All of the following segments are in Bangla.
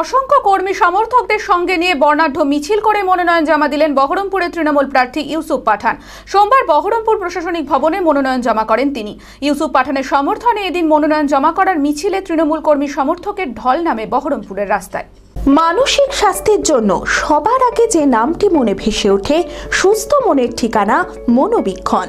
অসংখ্য কর্মী সমর্থকদের সঙ্গে নিয়ে বর্ণাঢ্য মিছিল করে মনোনয়ন জমা দিলেন বহরমপুরের তৃণমূল প্রার্থী ইউসুফ পাঠান। সোমবার বহরমপুর প্রশাসনিক ভবনে মনোনয়ন জমা করেন তিনি। ইউসুফ পাঠানের সমর্থনে এদিন মনোনয়ন জমা করার মিছিলে তৃণমূল কর্মী সমর্থকের ঢল নামে বহরমপুরের রাস্তায়। মানসিক স্বাস্থ্যের জন্য সবার আগে যে নামটি মনে ভেসে ওঠে, সুস্থ মনের ঠিকানা মনোবীক্ষণ।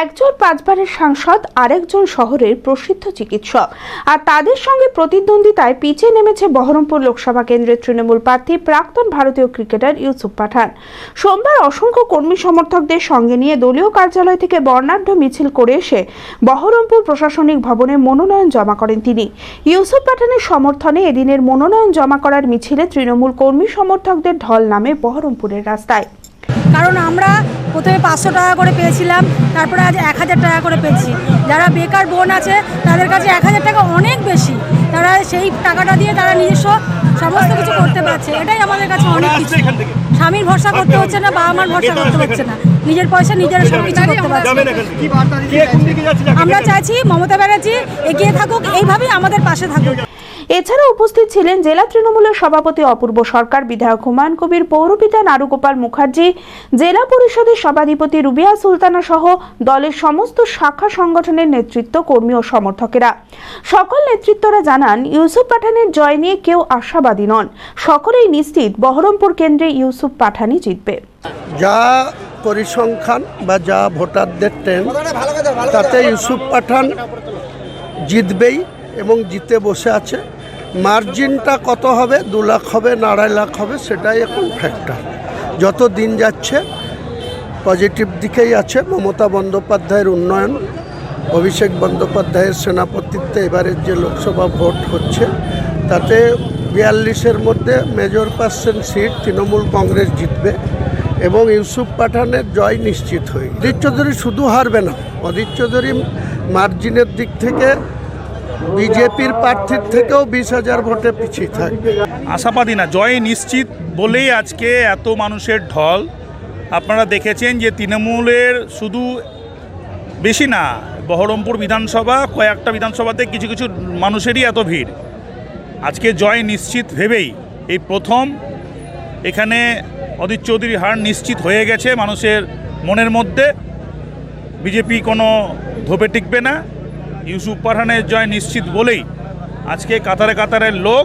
একজন পাঁচবারের সাংসদ, আরেকজন শহরের প্রসিদ্ধ চিকিৎসক। আর তাদের সঙ্গে প্রতিদ্বন্দ্বিতায় পিছে নেমেছে বহরমপুর লোকসভা কেন্দ্রের তৃণমূল প্রার্থী প্রাক্তন ভারতীয় ক্রিকেটার ইউসুফ পাঠান। সোমবার অসংখ্য কর্মী সমর্থকদের সঙ্গে নিয়ে দলীয় কার্যালয় থেকে বর্ণাঢ্য মিছিল করে এসে বহরমপুর প্রশাসনিক ভবনে মনোনয়ন জমা করেন তিনি। ইউসুফ পাঠানের সমর্থনে এদিনের মনোনয়ন জমা করার মিছিলে তৃণমূল কর্মী সমর্থকদের ঢল নামে বহরমপুরের রাস্তায়। কারণ আমরা প্রথমে পাঁচশো টাকা করে পেয়েছিলাম তারপরে আজ এক হাজার টাকা করে পেয়েছি। যারা বেকার বোন আছে তাদের কাছে এক হাজার টাকা অনেক বেশি। তারা সেই টাকাটা দিয়ে তারা নিজস্ব সমস্ত কিছু করতে পারছে। এটাই আমাদের কাছে অনেক কিছু স্বামীর ভরসা করতে হচ্ছে না বাবা মার ভরসা করতে হচ্ছে না। নিজের পয়সা নিজেরা সব কিছু করতে পারছে। আমরা চাইছি মমতা ব্যানার্জি এগিয়ে থাকুক এইভাবেই আমাদের পাশে থাকুক। এছাড়া উপস্থিত ছিলেন জেলা তৃণমূলের সভাপতি অপূর্ব সরকার, বিধায়ক হুমায়ুন কবির, পৌরপিতা নারুগোপাল মুখার্জি, জেলা পরিষদের সভাধিপতি রুবিয়া সুলতানা সহ দলের সমস্ত শাখা সংগঠনের নেতৃত্ব, কর্মী ও সমর্থকেরা। সকল নেতৃত্বরা জানান, ইউসুফ পাঠানের জয় নিয়ে কেউ আশাবাদী নন। সকলেই নিশ্চিত বহরমপুর কেন্দ্রে ইউসুফ পাঠানই জিতবে। যা পরিসংখ্যান বা যা ভোটারদের ট্রেন তাতে ইউসুফ পাঠান জিতবেই। এবং জিতে বসে আছে। মার্জিনটা কত হবে? দু লাখ হবে না আড়াই লাখ হবে, সেটাই এখন ফ্যাক্টর যত দিন যাচ্ছে পজিটিভ দিকেই আছে। মমতা বন্দ্যোপাধ্যায়ের উন্নয়ন, অভিষেক বন্দ্যোপাধ্যায়ের সেনাপতিত্বে এবারের যে লোকসভা ভোট হচ্ছে, তাতে বিয়াল্লিশের মধ্যে major percent seat Trinamool Congress জিতবে এবং ইউসুফ পাঠানের জয় নিশ্চিত হয়ে অদিত চৌধুরী শুধু হারবে না, অদিত চৌধুরী মার্জিনের দিক থেকে বিজেপির প্রার্থীর থেকেও বিশ হাজার ভোটে পিছিয়ে থাকবে আশাবাদী না, জয় নিশ্চিত বলেই আজকে এত মানুষের ঢল। আপনারা দেখেছেন যে তৃণমূলের শুধু বেশি না, বহরমপুর বিধানসভা, কয়েকটা বিধানসভাতে কিছু কিছু মানুষেরই এত ভিড়। আজকে জয় নিশ্চিত ভেবেই এই প্রথম, এখানে অদিত চৌধুরী হার নিশ্চিত হয়ে গেছে মানুষের মনের মধ্যে। বিজেপি কোনো ধোপে টিকবে না। ইউসুফ পাঠানের জয় নিশ্চিত বলেই আজকে কাতারে কাতারের লোক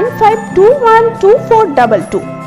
95212422